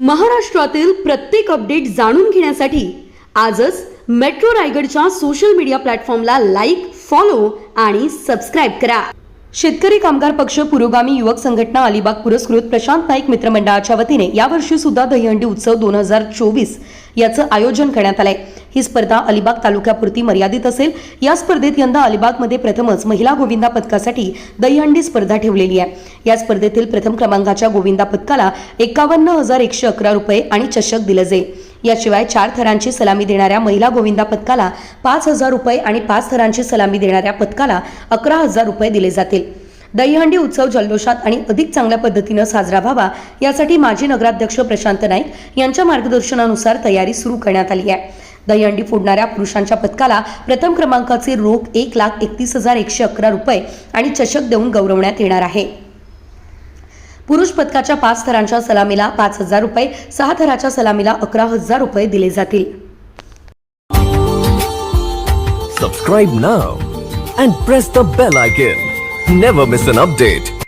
महाराष्ट्रातील प्रत्येक अपडेट जाणून घेण्यासाठी आजच मेट्रो रायगडच्या सोशल मीडिया प्लॅटफॉर्मला लाईक फॉलो आणि सबस्क्राईब करा. शेतकरी कामगार पक्ष पुरोगामी युवक संघटना अलिबाग पुरस्कृत प्रशांत नाईक मित्रमंडळाच्या वतीने यावर्षी सुद्धा दहीहंडी उत्सव दोन हजार चोवीस याचं आयोजन करण्यात आलंय. ही स्पर्धा अलिबाग तालुक्यापुरती मर्यादित असेल. या स्पर्धेत यंदा अलिबागमध्ये प्रथमच महिला गोविंदा पथकासाठी दहीहंडी स्पर्धा ठेवलेली आहे. या स्पर्धेतील प्रथम क्रमांकाच्या गोविंदा पथकाला एकावन्न हजार एकशे अकरा रुपये आणि चषक दिलं जाईल. याशिवाय चार थरांची सलामी देणाऱ्या महिला गोविंदा पथकाला पाच हजार रुपये आणि पाच थरांची सलामी देणाऱ्या पथकाला अकरा हजार रुपये दिले जातील. दहीहंडी उत्सव जल्लोषात आणि अधिक चांगल्या पद्धतीनं साजरा व्हावा यासाठी माजी नगराध्यक्ष प्रशांत नाईक यांच्या मार्गदर्शनानुसार तयारी सुरू करण्यात आली आहे. दहीहंडी फोडणाऱ्या पुरुषांच्या पथकाला प्रथम क्रमांकाचे रोख एक लाख एकतीस हजार एकशे अकरा रुपये आणि चषक देऊन गौरवण्यात येणार आहे. पुरुष पथकाच्या पाच थरांच्या सलामीला पाच हजार रुपये सहा थराच्या सलामीला अकरा हजार रुपये दिले जातील. Subscribe now and press the bell icon never miss an update